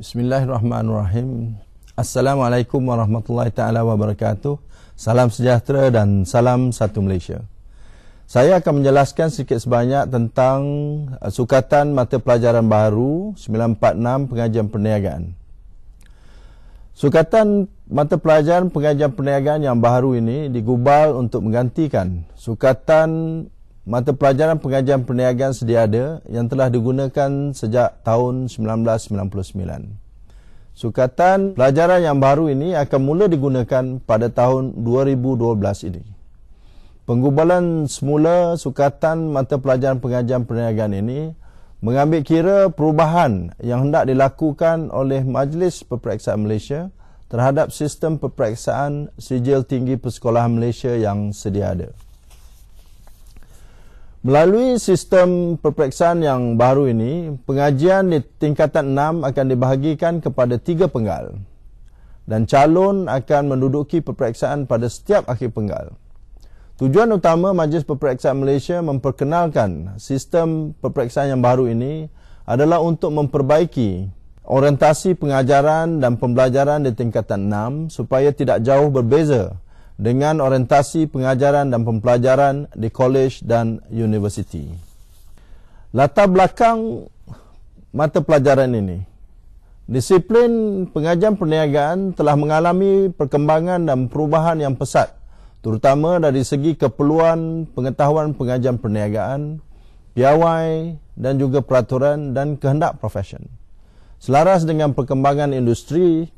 Bismillahirrahmanirrahim. Assalamualaikum warahmatullahi taala wabarakatuh. Salam sejahtera dan salam satu Malaysia. Saya akan menjelaskan sedikit sebanyak tentang uh, sukatan mata pelajaran baru 946 pengajian perniagaan. Sukatan mata pelajaran pengajian perniagaan yang baru ini digubal untuk menggantikan sukatan mata pelajaran pengajian perniagaan sedia ada yang telah digunakan sejak tahun 1999. Sukatan pelajaran yang baru ini akan mula digunakan pada tahun 2012 ini. Penggubalan semula sukatan mata pelajaran pengajian perniagaan ini mengambil kira perubahan yang hendak dilakukan oleh Majlis Peperiksaan Malaysia terhadap sistem peperiksaan sijil tinggi persekolahan Malaysia yang sedia ada. Melalui sistem peperiksaan yang baru ini, pengajian di tingkatan 6 akan dibahagikan kepada tiga penggal dan calon akan menduduki peperiksaan pada setiap akhir penggal. Tujuan utama Majlis Peperiksaan Malaysia memperkenalkan sistem peperiksaan yang baru ini adalah untuk memperbaiki orientasi pengajaran dan pembelajaran di tingkatan 6 supaya tidak jauh berbeza dengan orientasi pengajaran dan pembelajaran di college dan universiti. Latar belakang mata pelajaran ini. Disiplin pengajian perniagaan telah mengalami perkembangan dan perubahan yang pesat terutama dari segi keperluan pengetahuan pengajian perniagaan, piawai dan juga peraturan dan kehendak profesion. Selaras dengan perkembangan industri,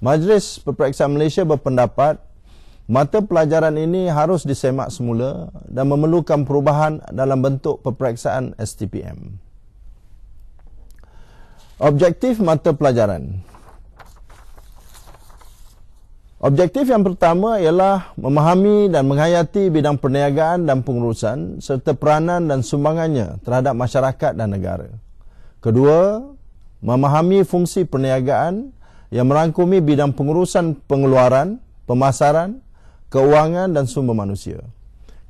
Majlis Peperiksaan Malaysia berpendapat Mata pelajaran ini harus disemak semula dan memerlukan perubahan dalam bentuk peperiksaan STPM. Objektif mata pelajaran Objektif yang pertama ialah memahami dan menghayati bidang perniagaan dan pengurusan serta peranan dan sumbangannya terhadap masyarakat dan negara. Kedua, memahami fungsi perniagaan yang merangkumi bidang pengurusan pengeluaran, pemasaran, keuangan dan sumber manusia.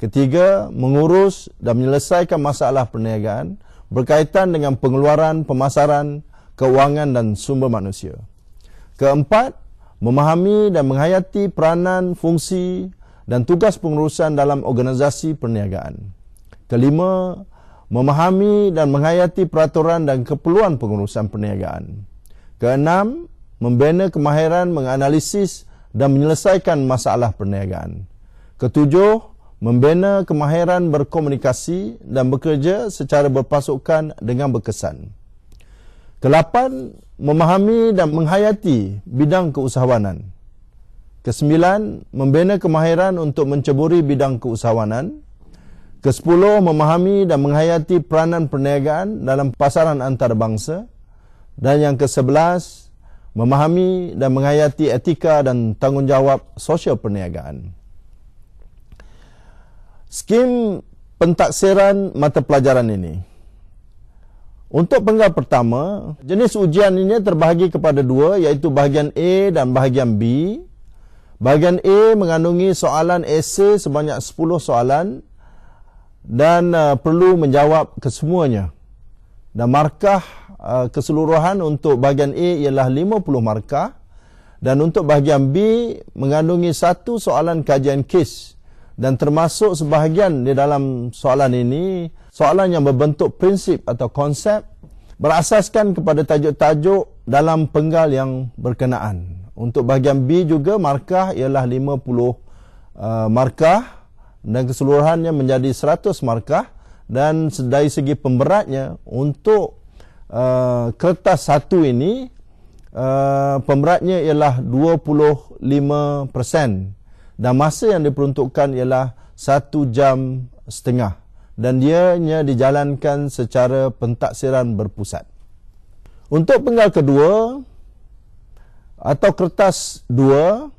Ketiga, mengurus dan menyelesaikan masalah perniagaan berkaitan dengan pengeluaran, pemasaran, keuangan dan sumber manusia. Keempat, memahami dan menghayati peranan, fungsi dan tugas pengurusan dalam organisasi perniagaan. Kelima, memahami dan menghayati peraturan dan keperluan pengurusan perniagaan. Keenam, membina kemahiran menganalisis dan menyelesaikan masalah perniagaan. Ketujuh, membina kemahiran berkomunikasi dan bekerja secara berpasukan dengan berkesan. Kelapan, memahami dan menghayati bidang keusahawanan. Kesembilan, membina kemahiran untuk menceburi bidang keusahawanan. Kesepuluh, memahami dan menghayati peranan perniagaan dalam pasaran antarabangsa. Dan yang kesebelas, memahami dan menghayati etika dan tanggungjawab sosial perniagaan. Skim pentaksiran mata pelajaran ini. Untuk penggal pertama, jenis ujian ini terbahagi kepada dua iaitu bahagian A dan bahagian B. Bahagian A mengandungi soalan esei sebanyak 10 soalan dan uh, perlu menjawab kesemuanya. Dan markah Uh, keseluruhan untuk bahagian A ialah 50 markah dan untuk bahagian B mengandungi satu soalan kajian kes dan termasuk sebahagian di dalam soalan ini soalan yang berbentuk prinsip atau konsep berasaskan kepada tajuk-tajuk dalam penggal yang berkenaan. Untuk bahagian B juga markah ialah 50 uh, markah dan keseluruhannya menjadi 100 markah dan dari segi pemberatnya untuk Uh, kertas satu ini uh, pemberatnya ialah 25% dan masa yang diperuntukkan ialah satu jam setengah dan dia nya dijalankan secara pentaksiran berpusat. Untuk penggal kedua atau kertas dua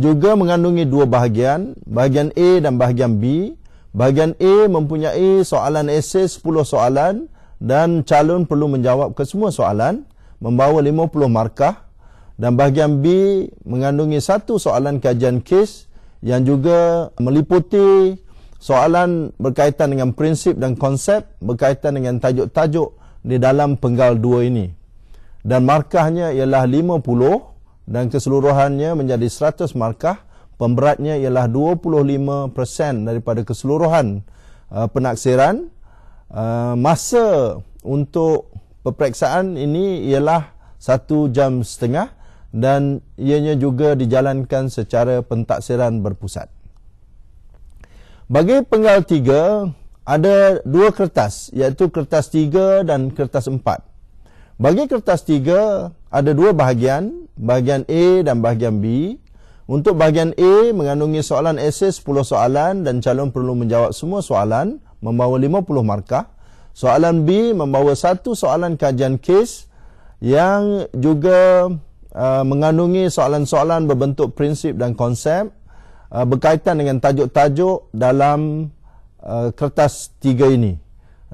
juga mengandungi dua bahagian, bahagian A dan bahagian B. Bahagian A mempunyai soalan esei 10 soalan dan calon perlu menjawab ke semua soalan membawa 50 markah dan bahagian B mengandungi satu soalan kajian kes yang juga meliputi soalan berkaitan dengan prinsip dan konsep berkaitan dengan tajuk-tajuk di dalam penggal dua ini. dan markahnya ialah 50 dan keseluruhannya menjadi 100 markah pemberatnya ialah 25% daripada keseluruhan uh, penaksiran uh, masa untuk peperiksaan ini ialah satu jam setengah dan ianya juga dijalankan secara pentaksiran berpusat. Bagi penggal tiga, ada dua kertas iaitu kertas tiga dan kertas empat. Bagi kertas tiga, ada dua bahagian, bahagian A dan bahagian B. Untuk bahagian A, mengandungi soalan esei 10 soalan dan calon perlu menjawab semua soalan, membawa 50 markah. Soalan B membawa satu soalan kajian kes yang juga uh, mengandungi soalan-soalan berbentuk prinsip dan konsep uh, berkaitan dengan tajuk-tajuk dalam uh, kertas tiga ini.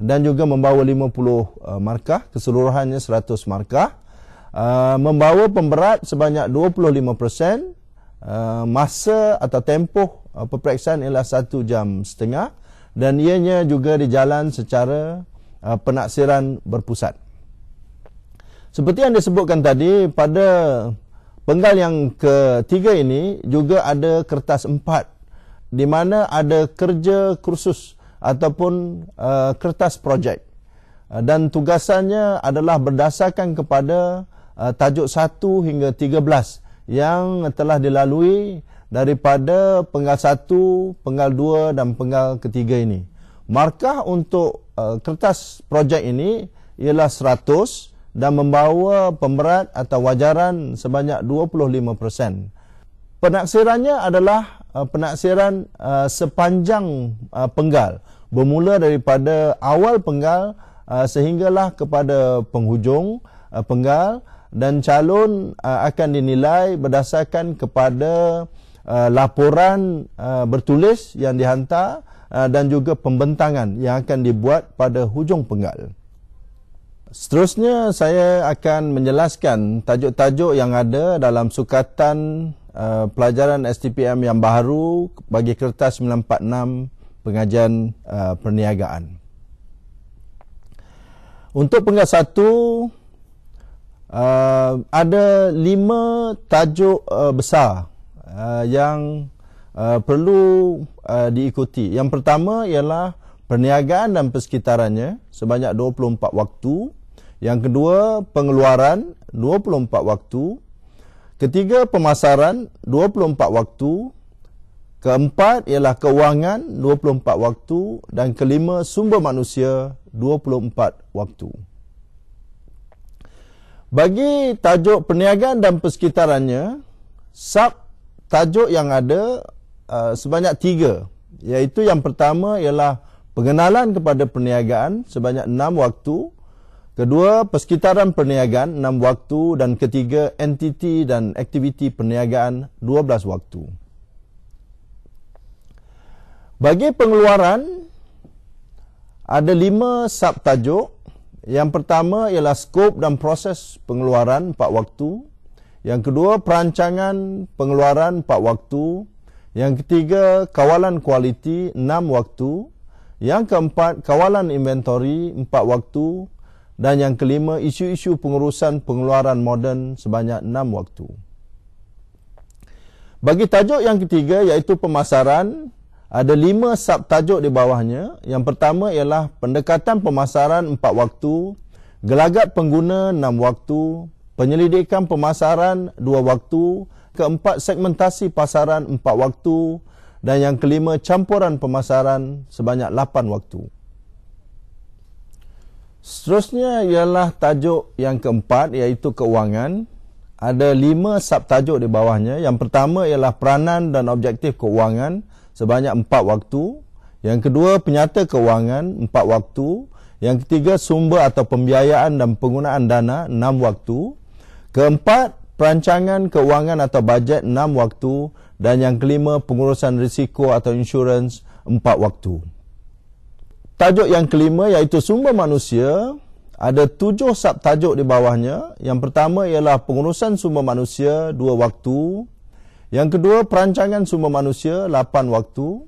Dan juga membawa 50 uh, markah keseluruhannya 100 markah. Uh, membawa pemberat sebanyak 25% uh, masa atau tempoh uh, peperiksaan ialah 1 jam setengah dan ianya juga dijalan secara uh, penaksiran berpusat. Seperti yang disebutkan tadi pada penggal yang ketiga ini juga ada kertas empat di mana ada kerja kursus ataupun uh, kertas projek. Uh, dan tugasannya adalah berdasarkan kepada uh, tajuk 1 hingga 13 yang telah dilalui daripada penggal 1, penggal 2 dan penggal ketiga ini. Markah untuk uh, kertas projek ini ialah 100 dan membawa pemberat atau wajaran sebanyak 25%. Penaksirannya adalah uh, penaksiran uh, sepanjang uh, penggal bermula daripada awal penggal uh, sehinggalah kepada penghujung uh, penggal dan calon uh, akan dinilai berdasarkan kepada uh, laporan uh, bertulis yang dihantar uh, dan juga pembentangan yang akan dibuat pada hujung penggal. Seterusnya saya akan menjelaskan tajuk-tajuk yang ada dalam sukatan uh, pelajaran STPM yang baru bagi kertas 946 pengajian uh, perniagaan. Untuk penggal satu uh, ada lima tajuk uh, besar uh, yang uh, perlu uh, diikuti. Yang pertama ialah perniagaan dan persekitarannya sebanyak 24 waktu. Yang kedua pengeluaran 24 waktu. Ketiga pemasaran 24 waktu. Keempat ialah kewangan 24 waktu dan kelima sumber manusia 24 waktu. Bagi tajuk perniagaan dan persekitarannya, sub tajuk yang ada uh, sebanyak tiga. Iaitu yang pertama ialah pengenalan kepada perniagaan sebanyak enam waktu. Kedua, persekitaran perniagaan enam waktu. Dan ketiga, entiti dan aktiviti perniagaan dua belas waktu. Bagi pengeluaran, ada lima subtajuk. Yang pertama ialah skop dan proses pengeluaran empat waktu. Yang kedua, perancangan pengeluaran empat waktu. Yang ketiga, kawalan kualiti enam waktu. Yang keempat, kawalan inventory empat waktu. Dan yang kelima, isu-isu pengurusan pengeluaran moden sebanyak enam waktu. Bagi tajuk yang ketiga, iaitu pemasaran, ada lima subtajuk di bawahnya. Yang pertama ialah pendekatan pemasaran empat waktu, gelagat pengguna enam waktu, penyelidikan pemasaran dua waktu, keempat segmentasi pasaran empat waktu, dan yang kelima campuran pemasaran sebanyak lapan waktu. Seterusnya ialah tajuk yang keempat iaitu keuangan. Ada lima subtajuk di bawahnya. Yang pertama ialah peranan dan objektif keuangan sebanyak empat waktu. Yang kedua, penyata kewangan empat waktu. Yang ketiga, sumber atau pembiayaan dan penggunaan dana enam waktu. Keempat, perancangan kewangan atau bajet enam waktu. Dan yang kelima, pengurusan risiko atau insurans empat waktu. Tajuk yang kelima iaitu sumber manusia. Ada tujuh subtajuk di bawahnya. Yang pertama ialah pengurusan sumber manusia dua waktu. Yang kedua, perancangan sumber manusia 8 waktu.